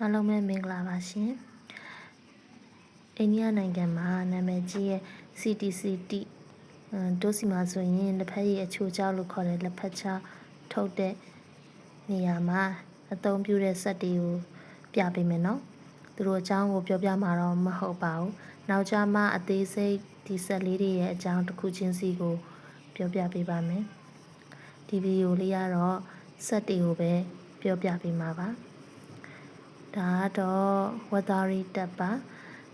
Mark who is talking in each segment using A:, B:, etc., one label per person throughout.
A: အားလုံးပဲမင်္ဂလာပါရှင်အိန္ဒိယနိုင်ငံမှာနာမည်ကြီးရဲ့ CTCT တို့စီမှာဆိုရင်လက်ဖက်ရည်အချိုချောက်လို့ခေါ်တဲ့လက်ဖက်ချောက်ထုတ်တဲ့နေရာမှာအသုံးပြုတဲ့စက်တွေကိုပြပေးမယ်နော်သူတို့အကြောင်းကိုပြောပြမှာတော့မဟုတ်ပါဘူးနောက်ကြမှာအသေးစိတ်ဒီစက်လေးတွေရဲ့အကြောင်းတစ်ခုချင်းစီကို ပြောပြပေးပါမယ်ဒီဗီဒီယိုလေးကတော့စက်တွေကိုပဲပြောပြပေးမှာပါ ဒါကတော့ဝက်သားရီတက်ပါ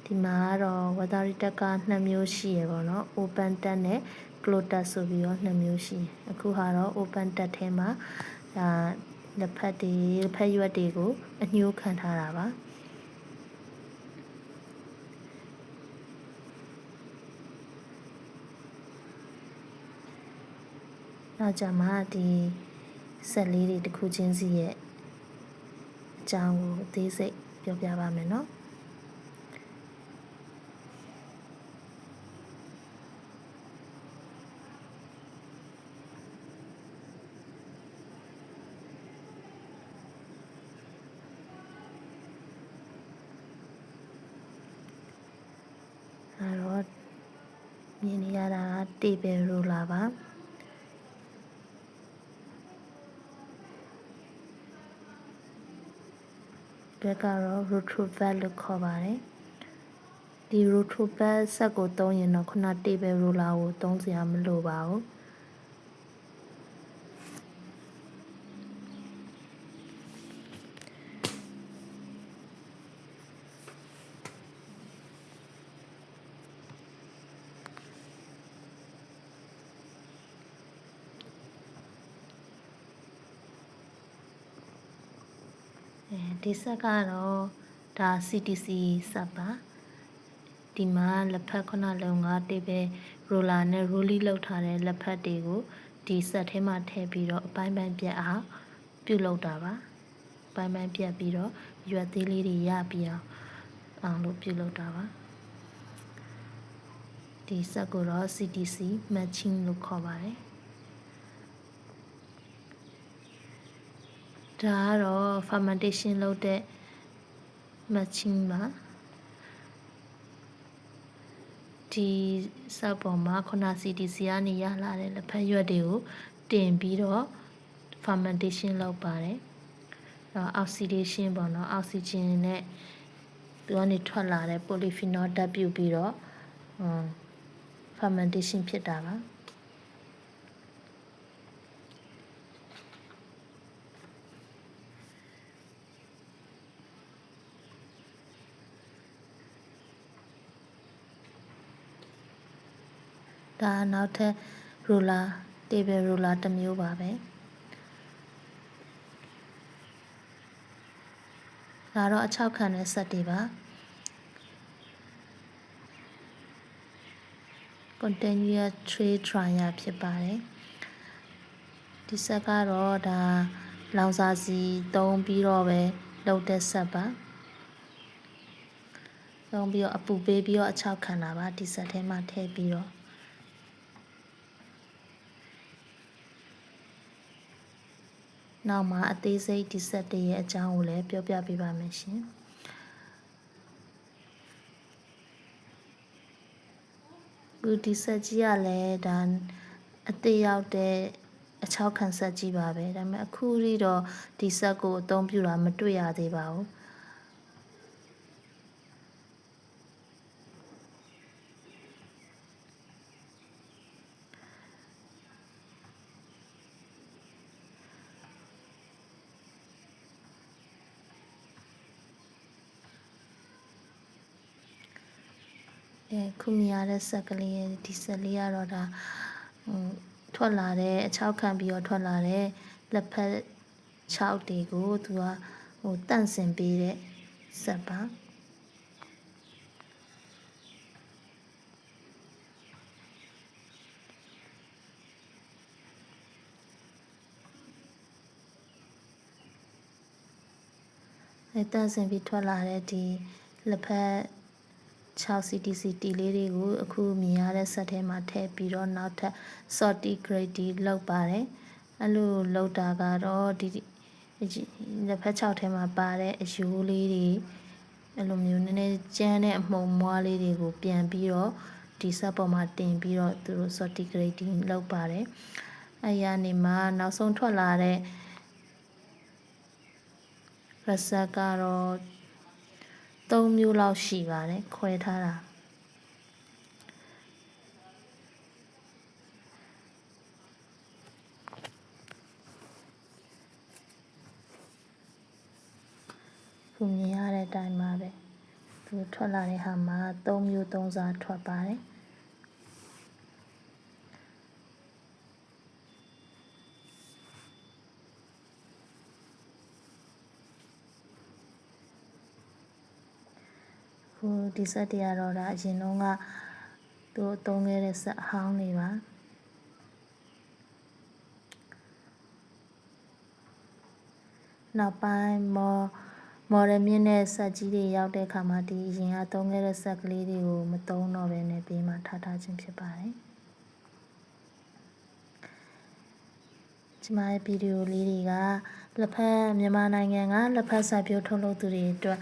A: ဒီမှာကတော့ဝက်သားရီတက်က2မျိုးရှိရပေါ့နော် open တက်နဲ့ close တက်ဆိုပြီးတော့2မျိုးရှိအခုဟာတော့ open တက်ထဲမှာဒါလက်ဖက်တွေလက်ဖက်ရွက်တွေကိုအညှိုးခံထားတာပါနောက်ကြမှာဒီဆက်လေးတွေတစ်ခုချင်းစီရဲ့ အကြောင်းကိုအသေးစိတ်ပြောပြပါမယ်နော်အဲ့တော့မြင်နေရတာတေဘယ်ရိုလာပါ ဘက်ကတော့ retrovat လို့ခေါ်ပါတယ်ဒီ retrovat ဆက်ကိုသုံးရင်တော့ခုန table roller ကိုသုံးစရာမလိုပါဘူးအဲ ဒီဆက်ကတော့ဒါ CTC ဆက်ပါဒီမှာလက်ဖက်ခုနလုံးကတေးပဲရိုလာနဲ့ရိုလီလောက်ထားတဲ့လက်ဖက်တွေကိုဒီဆက်ထဲမှာထည့်ပြီးတော့အပိုင်းပိုင်းပြတ်အောင်ပြုတ်လောက်တာပါအပိုင်းပိုင်းပြတ်ပြီးတော့ရွက်သေးလေးတွေရပြီးအောင်အောင်လို့ပြုတ်လောက်တာပါဒီဆက်ကိုတော့ CTC matching လို့ခေါ်ပါတယ် ဒါကတော့ fermentation လုပ်တဲ့ matching ပါဒီစက်ပေါ်မှာခုန CDC ကနေရလာတဲ့လက်ဖက်ရွက်တွေကိုတင်ပြီးတော့ fermentation လုပ်ပါတယ်အဲ oxidation ပေါ့နော် oxygen နဲ့သူကနေထွက်လာတဲ့ polyphenol ဓာတ်ပြုပြီးတော့ fermentation ဖြစ်တာပါ ဒါနောက်ထပ် roller table roller တစ်မျိုးပါပဲဒါတော့အချောက်ခံတဲ့ဆက်တွေပါ continuous tray dryer ဖြစ်ပါတယ်ဒီဆက်ကတော့ဒါလောင်စာစီသုံးပြီးတော့ပဲလုပ်တဲ့ဆက်ပါသုံးပြီးတော့အပူပေးပြီးတော့အချောက်ခံတာပါဒီဆက်ထဲမှာထည့်ပြီးတော့ နောက်မှာအသေးစိတ်ဒီဆက်တရဲ့အကြောင်းကိုလည်းပြောပြပေးပါမယ်ရှင်ခုဒီဆက်ကြီးကလည်းဒါအသေးရောက်တဲ့အချောက်ခံဆက်ကြီးပါပဲဒါပေမဲ့အခုထိတော့ဒီဆက်ကိုအသုံးပြုတာမတွေ့ရသေးပါဘူး အဲခုမြရတဲ့ဆက်ကလေးရဲ့ဒီဆက်လေးကတော့ဒါဟိုထွက်လာတဲ့အချောက်ခံပြီးတော့ထွက်လာတဲ့လက်ဖက်6တွေကိုသူကဟိုတန့်စင်ပေးတဲ့ဆက်ပါအဲတန့်စင်ပြီးထွက်လာတဲ့ဒီလက်ဖက် 6 CTC တီလေးတွေကိုအခုမြင်ရတဲ့ဆက်ထဲမှာထည့်ပြီးတော့နောက်ထပ် sorty grade လောက်ပါတယ်အဲ့လိုလောက်တာကတော့ဒီဟလက်ဖက်ချောက်ထဲမှာပါတဲ့အယိုးလေးတွေအဲ့လိုမျိုးနည်းနည်းကျန်းတဲ့အမှုံမွားလေးတွေကို ပြန်ပြီးတော့ဒီဆက်ပေါ်မှာတင်ပြီးတော့သူတို့ sorti grading လုပ်ပါတယ်အဲ့ရနေမှာနောက်ဆုံးထွက်လာတဲ့ result ကတော့ ၃မျိုးလောက်ရှိပါတယ်ခွဲထားတာခုမြင်ရတဲ့အတိုင်းပါပဲသူထွက်လာတဲ့ဟာမှာ၃မျိုး၃စားထွက်ပါတယ် ဟိုဒီဆက်တရတော့ဒါအရင်တော့ကသူအသုံးခဲ့တဲ့ဆက်အဟောင်းတွေပါနောက်ပိုင်းမော်မော်ရမြင့်တဲ့ဆက်ကြီးတွေရောက်တဲ့အခါမှာဒီအရင်ကသုံးခဲ့တဲ့ဆက်ကလေးတွေကိုမသုံးတော့ဘဲနဲ့ဘေးမှာထားထားခြင်းဖြစ်ပါတယ်ကျမရဲ့ဗီဒီယိုလေးတွေကလက်ဖက်မြန်မာနိုင်ငံကလက်ဖက်စာပြိုးထုတ်လုပ်သူတွေအတွက်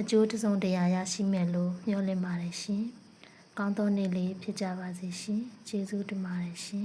A: အကျိုးတစုံတရာရရှိမယ်လို့မျှော်လင့်ပါတယ်ရှင်။ကောင်းသောနေ့လေးဖြစ်ကြပါစေရှင်။ကျေးဇူးတင်ပါတယ်ရှင်။